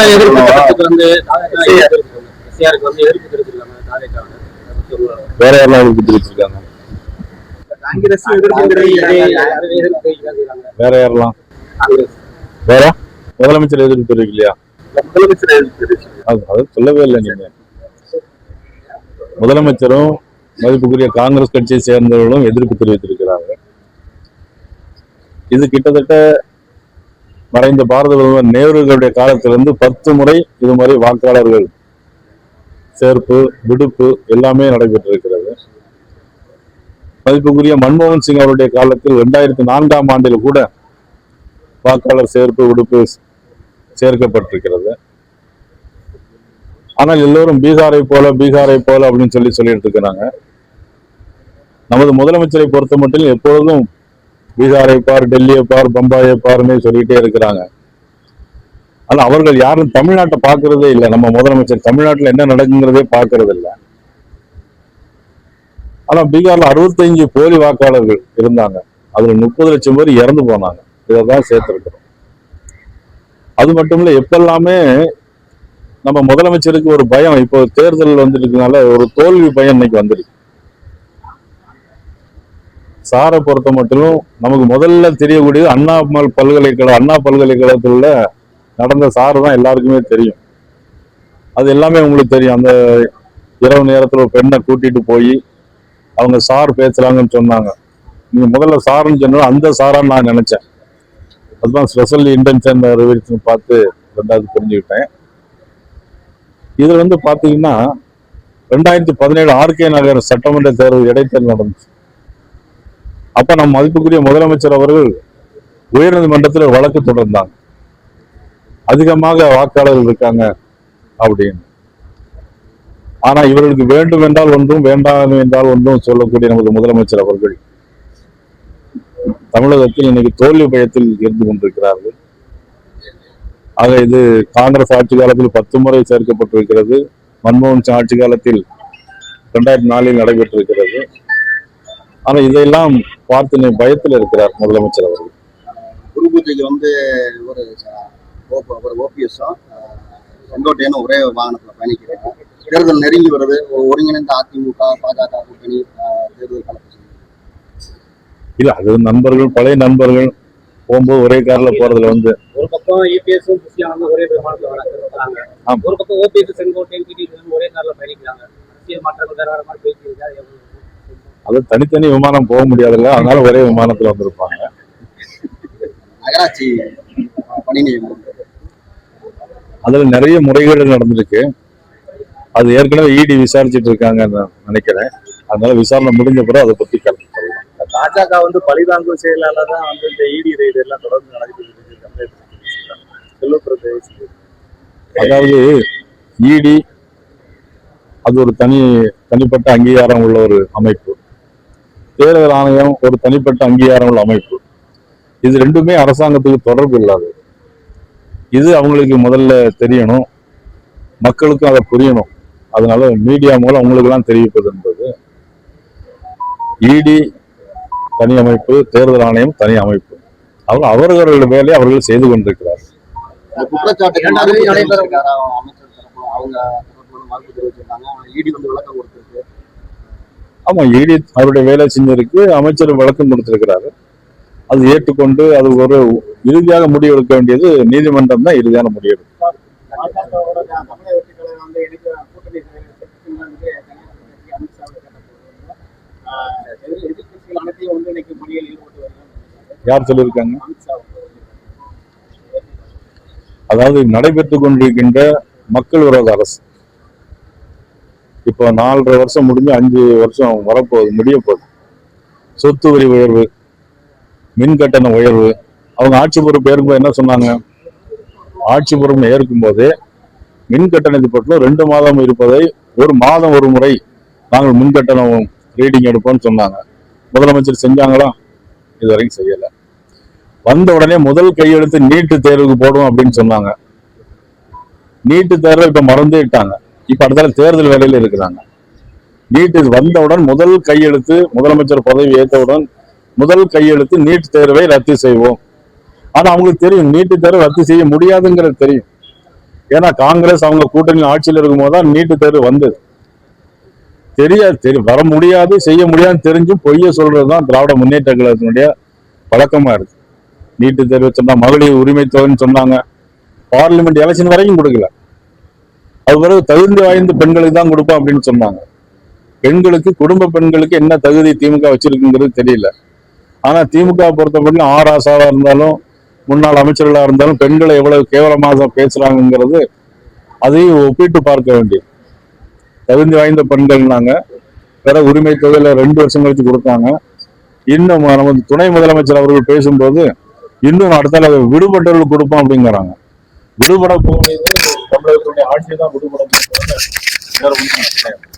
சாரை. எதிர்ப்பு வந்து எஸ்ஆருக்கு வந்து எதிர்ப்பு தெரிவிச்சிருக்காங்க தாவேக்கான வேற யாரெல்லாம் எதிர்ப்பு தெரிவிச்சிருக்காங்க காங்கிரஸ் எதிர்ப்பு தெரிவிக்கிறாங்க வேற யாரெல்லாம்? காங்கிரஸ். வேற? முதலமைச்சர் எதிர்ப்பு தெரிவிக்கலையா? முதலமைச்சர் எதிர்ப்பு தெரிவிச்சிருக்காங்க அது அது சொல்லவே இல்லை நீங்க. முதலமைச்சரும் மதிப்புக்குரிய காங்கிரஸ் கட்சியை சேர்ந்தவர்களும் எதிர்ப்பு தெரிவித்திருக்கிறாங்க இது கிட்டத்தட்ட மறைந்த பாரத பிரதமர் நேருகளுடைய காலத்திலிருந்து பத்து முறை இது மாதிரி வாக்காளர்கள் சேர்ப்பு விடுப்பு எல்லாமே நடைபெற்றிருக்கிறது. மதிப்புக்குரிய மன்மோகன் சிங் அவருடைய காலத்தில் இரண்டாயிரத்தி நான்காம் ஆண்டில் கூட வாக்காளர் சேர்ப்பு விடுப்பு சேர்க்கப்பட்டிருக்கிறது. ஆனால் எல்லோரும் பீகாரை போல பீகாரை போல அப்படின்னு சொல்லி சொல்லிட்டு இருக்கிறாங்க. நமது முதலமைச்சரை பொறுத்த மட்டும் எப்பொழுதும் பீகாரை பார் டெல்லியை பார் பம்பாயை பார்னு சொல்லிட்டே இருக்கிறாங்க. ஆனா அவர்கள் யாரும் தமிழ்நாட்டை பார்க்கறதே இல்லை. நம்ம முதலமைச்சர் தமிழ்நாட்டுல என்ன நடக்குங்கிறதே பார்க்கறது இல்லை ஆனா பீகார்ல அறுபத்தஞ்சு போலி வாக்காளர்கள் இருந்தாங்க. அதுல முப்பது லட்சம் பேர் இறந்து போனாங்க. இதைதான் சேர்த்திருக்கிறோம். அது மட்டும் இல்ல எப்பெல்லாமே நம்ம முதலமைச்சருக்கு ஒரு பயம். இப்போ தேர்தல் வந்துருக்கனால ஒரு தோல்வி பயம் இன்னைக்கு வந்துருக்கு. சாரை பொறுத்த மட்டும் நமக்கு முதல்ல தெரியக்கூடியது அண்ணாமல் பல்கலைக்கழகம் அண்ணா பல்கலைக்கழகத்தில் நடந்த சாரு தான் எல்லாருக்குமே தெரியும். அது எல்லாமே உங்களுக்கு தெரியும். அந்த இரவு நேரத்தில் ஒரு பெண்ணை கூட்டிட்டு போய் அவங்க சார் பேசுறாங்கன்னு சொன்னாங்க. நீங்க முதல்ல சாருன்னு சொன்னா அந்த சாரான்னு நான் நினைச்சேன். அதுதான் ஸ்பெஷல் இன்டென்ஷன் ரிவிஷன் பார்த்து ரெண்டாவது புரிஞ்சுக்கிட்டேன். இது வந்து பார்த்தீங்கன்னா ரெண்டாயிரத்தி பதினேழு ஆர்கே நகர் சட்டமன்ற தேர்தல் இடைத்தேர்தல் நடந்துச்சு. அப்ப நம்ம மதிப்புக்குரிய முதலமைச்சர் அவர்கள் உயர்நீதிமன்றத்தில் வழக்கு தொடர்ந்தாங்க. அதிகமாக வாக்காளர்கள் இருக்காங்க அப்படின்னு. ஆனா இவர்களுக்கு வேண்டும் என்றால் ஒன்றும் வேண்டாம் என்றால் ஒன்றும் சொல்லக்கூடிய நமது முதலமைச்சர் அவர்கள் தமிழகத்தில் இன்னைக்கு தோல்வி பயத்தில் இருந்து கொண்டிருக்கிறார்கள். ஆக இது காங்கிரஸ் ஆட்சி காலத்தில் பத்து முறை சேர்க்கப்பட்டிருக்கிறது. மன்மோகன் சிங் ஆட்சி காலத்தில் இரண்டாயிரத்தி நாலில் நடைபெற்றிருக்கிறது. ஆனா இதையெல்லாம் பார்த்து நீ பயத்தில் இருக்கிறார் முதலமைச்சர் அவர்கள். குரு பூஜைக்கு வந்து ஒரு ஒரு ஓபிஎஸும் செங்கோட்டையனும் ஒரே வாகனத்துல பயணிக்கிறாங்க தேர்தல் நெருங்கி வருது. ஒரு ஒருங்கிணைந்த அதிமுக பாஜக கூட்டணி தேர்தல் களத்தில். இல்ல அது நண்பர்கள் பழைய நண்பர்கள் போகும்போது ஒரே கார்ல போறதுல வந்து ஒரு பக்கம் இபிஎஸும் புசியா வந்து ஒரே விமானத்துல வராங்க. ஒரு பக்கம் ஓபிஎஸ் செங்கோட்டையன் டிடிவி ஒரே கார்ல பயணிக்கிறாங்க. அரசியல் மாற்றங்கள் வேற வேற மாதிரி போயிட்டு இருக்காரு அது தனித்தனி விமானம் போக முடியாதுல்ல அதனால ஒரே விமானத்துல வந்திருப்பாங்க. நகராட்சி பணி அதுல நிறைய முறைகேடு நடந்திருக்கு. அது ஏற்கனவே இடி விசாரிச்சுட்டு இருக்காங்கன்னு நான் நினைக்கிறேன். அதனால விசாரணை முடிஞ்ச பிறகு அதை பத்தி கலந்து சொல்லலாம். பாஜக வந்து பழிவாங்கும் செயலால தான் வந்து இந்த இடி ரைடு எல்லாம் தொடர்ந்து பிரதேஷ் அதாவது இடி அது ஒரு தனி தனிப்பட்ட அங்கீகாரம் உள்ள ஒரு அமைப்பு. தேர்தல் ஆணையம் ஒரு தனிப்பட்ட அங்கீகாரம் உள்ள அமைப்பு. இது ரெண்டுமே அரசாங்கத்துக்கு தொடர்பு இல்லாதது இது அவங்களுக்கு முதல்ல தெரியணும். மக்களுக்கும் அதை புரியணும். அதனால மீடியா மூலம் அவங்களுக்கெல்லாம் தெரிவிப்பது என்பது. இடி தனி அமைப்பு தேர்தல் ஆணையம் தனி அமைப்பு. அவங்க அவர்களுடைய வேலையை அவர்கள் செய்து கொண்டிருக்கிறார். அவங்க ஆமா இடி அவருடைய வேலை செஞ்சிருக்கு அமைச்சர் வழக்கம் கொடுத்திருக்கிறாரு அது ஏற்றுக்கொண்டு அது ஒரு இறுதியாக முடிவெடுக்க வேண்டியது நீதிமன்றம் தான் இறுதியான முடிவெடுக்கும் யார் சொல்லியிருக்காங்க? அதாவது நடைபெற்றுக் கொண்டிருக்கின்ற மக்கள் விரோத அரசு. இப்போ நாலரை வருஷம் முடிஞ்சு அஞ்சு வருஷம் வரப்போகுது முடிய போகுது சொத்து வரி உயர்வு மின் கட்டண உயர்வு அவங்க ஆட்சி பொறுப்பு ஏற்கும்போது என்ன சொன்னாங்க? ஆட்சி பொறுப்பு ஏற்கும் போதே மின் கட்டணத்தை பற்றிலும் ரெண்டு மாதம் இருப்பதை ஒரு மாதம் ஒரு முறை நாங்கள் மின் கட்டணம் ரீடிங் எடுப்போம்னு சொன்னாங்க. முதலமைச்சர் செஞ்சாங்களா? இது வரைக்கும் வந்த உடனே முதல் கையெழுத்து நீட்டு தேர்வுக்கு போடுவோம் அப்படின்னு சொன்னாங்க. நீட்டு தேர்வை இப்ப மறந்துட்டாங்க இப்ப அடுத்த தேர்தல் வேலையில இருக்கிறாங்க. நீட் வந்தவுடன் முதல் கையெழுத்து முதலமைச்சர் பதவி ஏற்றவுடன் முதல் கையெழுத்து நீட் தேர்வை ரத்து செய்வோம். ஆனா அவங்களுக்கு தெரியும் நீட்டு தேர்வை ரத்து செய்ய முடியாதுங்கிறது தெரியும். ஏன்னா காங்கிரஸ் அவங்க கூட்டணி ஆட்சியில் இருக்கும்போது தான் நீட்டு தேர்வு வந்தது. தெரியாது தெரி வர முடியாது செய்ய முடியாதுன்னு தெரிஞ்சும் பொய்ய சொல்றதுதான் திராவிட முன்னேற்ற கழகத்தினுடைய பழக்கமா இருக்கு. நீட்டு தேர்வு சொன்னா மகளிர் உரிமை தொகைன்னு சொன்னாங்க. பார்லிமெண்ட் எலெக்ஷன் வரைக்கும் கொடுக்கல. அது பிறகு தகுதி வாய்ந்த பெண்களுக்கு தான் கொடுப்போம் அப்படின்னு சொன்னாங்க. பெண்களுக்கு குடும்ப பெண்களுக்கு என்ன தகுதி திமுக வச்சிருக்குங்கிறது தெரியல. ஆனா திமுக பொறுத்தவரைக்கும் ஆர் ஆசாவா இருந்தாலும் முன்னாள் அமைச்சர்களா இருந்தாலும் பெண்களை எவ்வளவு கேவலமாக பேசுறாங்கிறது அதையும் ஒப்பிட்டு பார்க்க வேண்டியது. தகுதி வாய்ந்த பெண்கள்னாங்க. பிற உரிமை தொகையில ரெண்டு வருஷம் கழிச்சு கொடுத்தாங்க. இன்னும் நமது துணை முதலமைச்சர் அவர்கள் பேசும்போது இன்னும் அடுத்தால விடுபட்டவர்கள் கொடுப்போம் அப்படிங்கிறாங்க. விடுபட போகிறது அவருடைய ஆட்சியை தான் விடுபட போகிறது வேற ஒன்றும் கிடையாது.